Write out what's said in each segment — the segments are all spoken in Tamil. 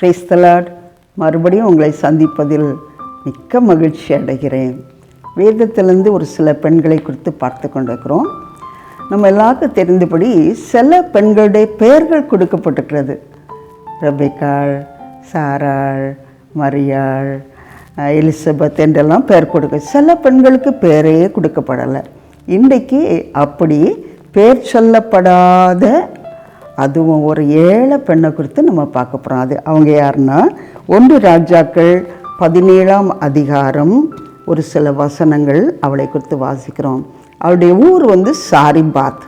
பிரைஸ்தலாட் மறுபடியும் உங்களை சந்திப்பதில் மிக்க மகிழ்ச்சி அடைகிறேன். வேதத்திலிருந்து ஒரு சில பெண்களை குறித்து பார்த்து கொண்டிருக்கிறோம். நம்ம எல்லாருக்கும் தெரிந்தபடி சில பெண்களுடைய பெயர்கள் கொடுக்கப்பட்டிருக்கிறது. ரபிகாள் சாராள் மரியாள் எலிசபெத் என்றெல்லாம் பெயர் கொடுக்க சில பெண்களுக்கு பெயரே கொடுக்கப்படலை. இன்றைக்கு அப்படி பேர் சொல்லப்படாத அதுவும் ஒரு ஏழை பெண்ணை குறித்து நம்ம பார்க்க போகிறோம் அது அவங்க யாருன்னா ஒன்று ராஜாக்கள் பதினேழாம் அதிகாரம் ஒரு சில வசனங்கள் அவளை குறித்து வாசிக்கிறோம். அவளுடைய ஊர் வந்து சாரிபாத்.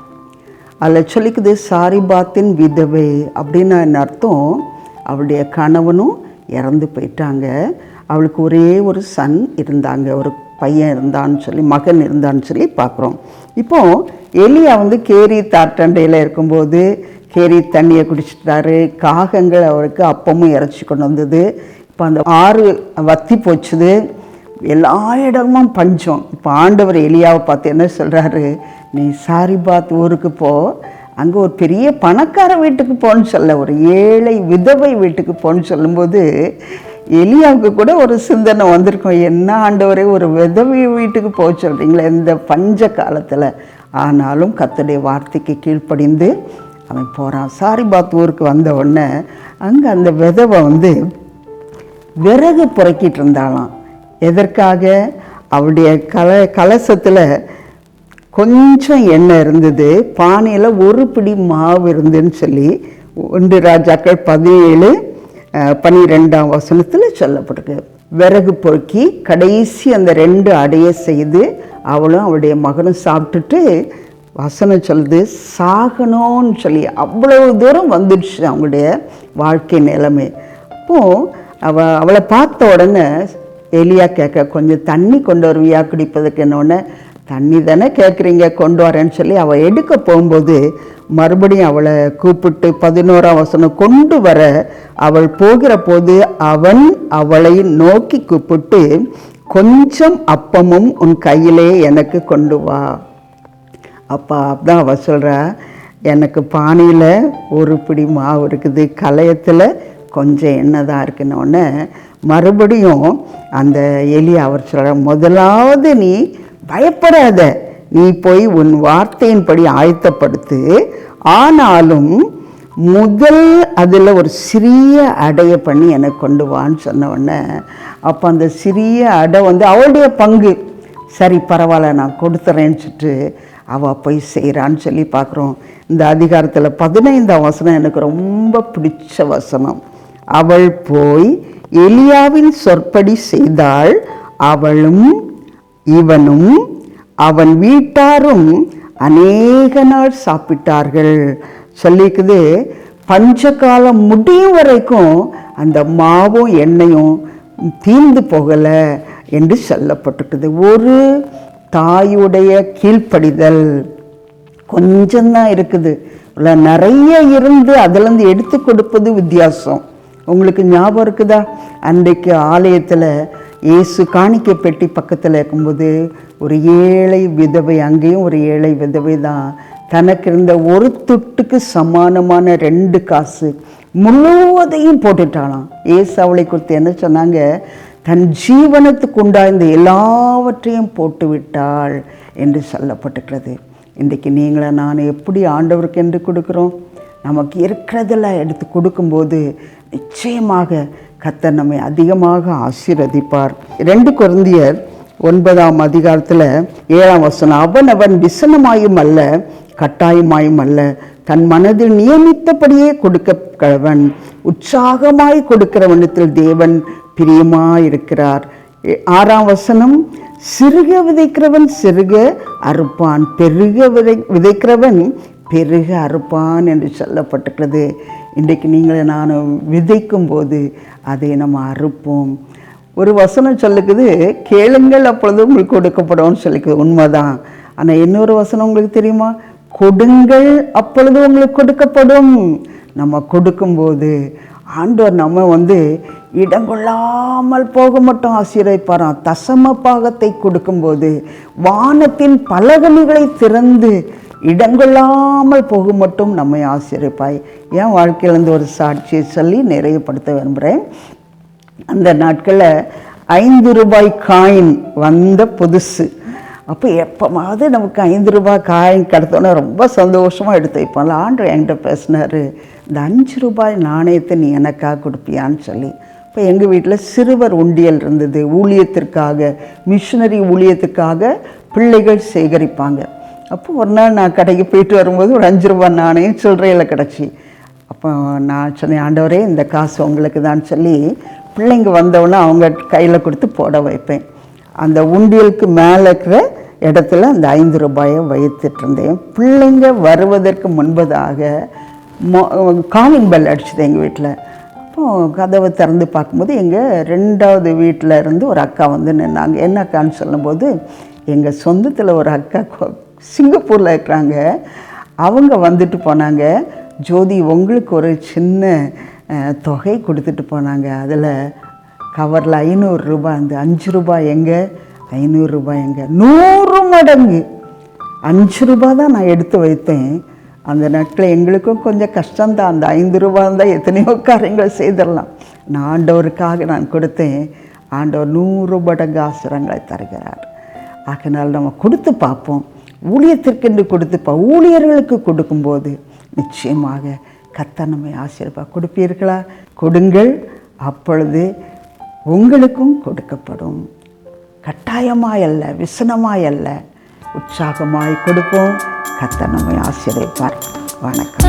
அதில் சொல்லிக்குது சாரிபாத்தின் விதவை அப்படின்னு என்ன அர்த்தம்? அவளுடைய கணவனும் இறந்து போயிட்டாங்க. அவளுக்கு ஒரே ஒரு சன் இருந்தாங்க. ஒரு பையன் இருந்தான்னு சொல்லி மகன் இருந்தான்னு சொல்லி பார்க்குறோம். இப்போது எலியா வந்து கேரி தாட்டண்டையில் இருக்கும்போது கேரி தண்ணியை குடிச்சிட்டாரு காகங்கள் அவருக்கு அப்பமும் இறைச்சி கொண்டு வந்தது. இப்போ அந்த ஆறு வத்தி போச்சுது. எல்லா இடமும் பஞ்சம். இப்போ ஆண்டவர் எலியாவை பார்த்து என்ன சொல்கிறாரு நீ சாரிபாத் ஊருக்கு போ. அங்கே ஒரு பெரிய பணக்கார வீட்டுக்கு போன்னு சொல்ல ஒரு ஏழை விதவை வீட்டுக்கு போன்னு சொல்லும்போது எலியாவுக்கு கூட ஒரு சிந்தனை வந்திருக்கும். என்ன ஆண்டவரே ஒரு விதவை வீட்டுக்கு போக சொல்கிறீங்களே இந்த பஞ்ச காலத்தில். ஆனாலும் கத்தடைய வார்த்தைக்கு கீழ்ப்படிந்து அவன் போகிறான் சாரிபாத் ஊருக்கு வந்த உடனே அங்கே அந்த விதவை வந்து விறகு புறக்கிட்டு இருந்தாலாம் எதற்காக? அவளுடைய கல கலசத்தில் கொஞ்சம் எண்ணெய் இருந்தது. பானையில் ஒரு பிடி மாவு இருந்துன்னு சொல்லி ஒன்று ராஜாக்கள் பதினேழு அஹ், பன்னிரெண்டாம் வசனத்தில் சொல்லப்பட்டிருக்கு. விறகு பொறுக்கி கடைசி அந்த ரெண்டு அடைய செய்து அவளும் அவளுடைய மகனும் சாப்பிட்டுட்டு வசனம் சொல்லுது சாகணும்னு சொல்லி. அவ்வளவு தூரம் வந்துடுச்சு அவங்களுடைய வாழ்க்கை நிலைமை. அப்போது அவ அவளை பார்த்த உடனே எலியா கேட்க கொஞ்சம் தண்ணி கொண்டு வருவியா குடிப்பதுக்கு என்னொன்னே தண்ணி தானே கேட்குறீங்க கொண்டு வரேன்னு சொல்லி அவள் எடுக்க போகும்போது மறுபடியும் அவளை கூப்பிட்டு பதினோராம் வசனம் கொண்டு வர அவள் போகிற போது அவன் அவளை நோக்கி கூப்பிட்டு கொஞ்சம் அப்பமும் உன் கையிலே எனக்கு கொண்டு வா. அப்பா அதான் அவள் சொல்கிறா எனக்கு பானையில் ஒரு பிடி மாவு இருக்குது. கலையத்தில் கொஞ்சம் எண்ணெய் தான் இருக்குன்னொன்னே மறுபடியும் அந்த எலி அவர் சொல்கிற முதலாவது நீ பயப்படாத. நீ போய் உன் வார்த்தையின்படி ஆயத்தப்படுத்து. ஆனாலும் முதல் அதில் ஒரு சிறிய அடையை பண்ணி எனக்கு கொண்டு வான்னு சொன்ன உடனே அப்போ அந்த சிறிய அடை வந்து அவளுடைய பங்கு. சரி பரவாயில்ல நான் கொடுத்துறேன்னு சொல்லிட்டு அவள் போய் செய்கிறான்னு சொல்லி பார்க்குறோம். இந்த அதிகாரத்தில் பதினைந்தாம் வசனம் எனக்கு ரொம்ப பிடிச்ச வசனம். அவள் போய் எலியாவின் சொற்படி செய்தாள். அவளும் இவனும் அவன் வீட்டாரும் அநேக நாள் சாப்பிட்டார்கள். சொல்லிக்குது பஞ்சகாலம் முடியும் வரைக்கும் அந்த மாவும் எண்ணெயும் தீர்ந்து போகலை என்று சொல்லப்பட்டிருக்குது. ஒரு தாயுடைய கீழ்ப்படிதல். கொஞ்சம்தான் இருக்குது. நிறைய இருந்து அதுலேருந்து எடுத்து கொடுப்பது வித்தியாசம். உங்களுக்கு ஞாபகம் இருக்குதா? அன்றைக்கு ஆலயத்தில் இயேசு காணிக்க பெட்டி பக்கத்தில் இருக்கும்போது ஒரு ஏழை விதவை அங்கேயும் ஒரு ஏழை விதவை தான். தனக்கு இருந்த ஒரு துட்டுக்கு சமானமான ரெண்டு காசு முழுவதையும் போட்டுட்டாளாம். ஏசு அவளை கொடுத்து என்ன சொன்னாங்க? தன் ஜீவனத்துக்கு உண்டாய்ந்த எல்லாவற்றையும் போட்டுவிட்டாள் என்று சொல்லப்பட்டிருக்கிறது. இன்றைக்கு நீங்கள நான் எப்படி ஆண்டவருக்கு என்று கொடுக்குறோம்? நமக்கு இருக்கிறதெல்லாம் எடுத்து கொடுக்கும்போது நிச்சயமாக கர்த்தர் நம்மை அதிகமாக ஆசீர்வதிப்பார். ரெண்டு குழந்தையர் ஒன்பதாம் அதிகாரத்தில் ஏழாம் வசனம் அவன் அவன் விசனமாயும் அல்ல கட்டாயமாயும் அல்ல. தன் மனதில் நியமித்தபடியே கொடுக்க கழவன். உற்சாகமாய் கொடுக்கிறவனத்தில் தேவன் பிரியமாயிருக்கிறார். ஆறாம் வசனம் சிறுக விதைக்கிறவன் சிறுக அறுப்பான் பெருக விதை விதைக்கிறவன் பெருக அறுப்பான் என்று சொல்லப்பட்டிருக்கிறது. இன்றைக்கு நீங்களை நான் விதைக்கும் போது அதை நம்ம அறுப்போம். ஒரு வசனம் சொல்லுக்குது கேளுங்கள் அப்பொழுது உங்களுக்கு கொடுக்கப்படும்னு சொல்லிக்குது உண்மைதான். ஆனால் இன்னொரு வசனம் உங்களுக்கு தெரியுமா? கொடுங்கள் அப்பொழுது உங்களுக்கு கொடுக்கப்படும். நம்ம கொடுக்கும்போது ஆண்டவர் நம்ம வந்து இடங்கொள்ளாமல் போக மட்டும் ஆசீர்வைப்பாராம் தசம பாகத்தை கொடுக்கும்போது வானத்தின் பலகணிகளை திறந்து இடங்கொள்ளாமல் போக மட்டும் நம்மை ஆசீர்வைப்பாய் என் வாழ்க்கையிலேருந்து ஒரு சாட்சியை சொல்லி நிறைவுபடுத்த விரும்புகிறேன் அந்த நாட்களில் ஐந்து ரூபாய் காயின் வந்த புதுசு. அப்போ எப்போமாவது நமக்கு ஐந்து ரூபாய் காயின் கிடைத்தோன்னே ரொம்ப சந்தோஷமாக எடுத்து வைப்போம்ல. ஆண்டு என்கிட்ட பேசினார் இந்த அஞ்சு ரூபாய் நாணயத்தை நீ எனக்காக கொடுப்பியான்னு சொல்லி. இப்போ எங்கள் வீட்டில் சிறுவர் உண்டியல் இருந்தது. ஊழியத்திற்காக மிஷினரி ஊழியத்துக்காக பிள்ளைகள் சேகரிப்பாங்க. அப்போ ஒரு நாள் நான் கடைக்கு போயிட்டு வரும்போது ஒரு அஞ்சு ரூபா நாணயம் சில்லறையில் கிடச்சி. அப்போ நான் சொன்னேன் ஆண்டவரே இந்த காசு உங்களுக்கு தான் சொல்லி பிள்ளைங்க வந்தவொன்னே அவங்க கையில் கொடுத்து போட வைப்பேன். அந்த உண்டியலுக்கு மேலே இருக்கிற இடத்துல அந்த ஐந்து ரூபாயை வைத்துட்ருந்தேன் பிள்ளைங்க வருவதற்கு முன்பதாக மோ காலிங் பெல் அடிச்சுது எங்கள் வீட்டில் அப்போ கதவை திறந்து பார்க்கும்போது எங்கள் ரெண்டாவது வீட்டில் இருந்து ஒரு அக்கா வந்து நின்னாங்க. என்ன அக்கான்னு சொல்லும்போது எங்கள் சொந்தத்தில் ஒரு அக்கா சிங்கப்பூரில் இருக்கிறாங்க. அவங்க வந்துட்டு போனாங்க. ஜோதி உங்களுக்கு ஒரு சின்ன தொகை கொடுத்துட்டு போனாங்க. அதில் கவரில் ஐநூறு ரூபாய் அந்த அஞ்சு ரூபாய் எங்கே? ஐநூறு ரூபாய் எங்கே? நூறு மடங்கு. அஞ்சு ரூபாய் தான் நான் எடுத்து வைத்தேன். அந்த நாட்களில் எங்களுக்கும் கொஞ்சம் கஷ்டம்தான். அந்த ஐந்து ரூபா இருந்தால் எத்தனையோ காரியங்கள் செய்திடலாம். நான் ஆண்டவருக்காக நான் கொடுத்தேன். ஆண்டவர் நூறு மடங்கு ஆசிரங்களை தருகிறார். ஆகினால் நம்ம கொடுத்து பார்ப்போம். ஊழியத்திற்கென்று கொடுத்துப்பா ஊழியர்களுக்கு கொடுக்கும்போது நிச்சயமாக கர்த்தர் நம்மை ஆசீர்வா கொடுப்பீர்களா? கொடுங்கள். அப்பொழுது உங்களுக்கும் கொடுக்கப்படும். கட்டாயமாக அல்ல விசனமாக அல்ல உற்சாகமாய் கொடுப்போம். கத்த நம்மை ஆசிரியப்பார் வணக்கம்.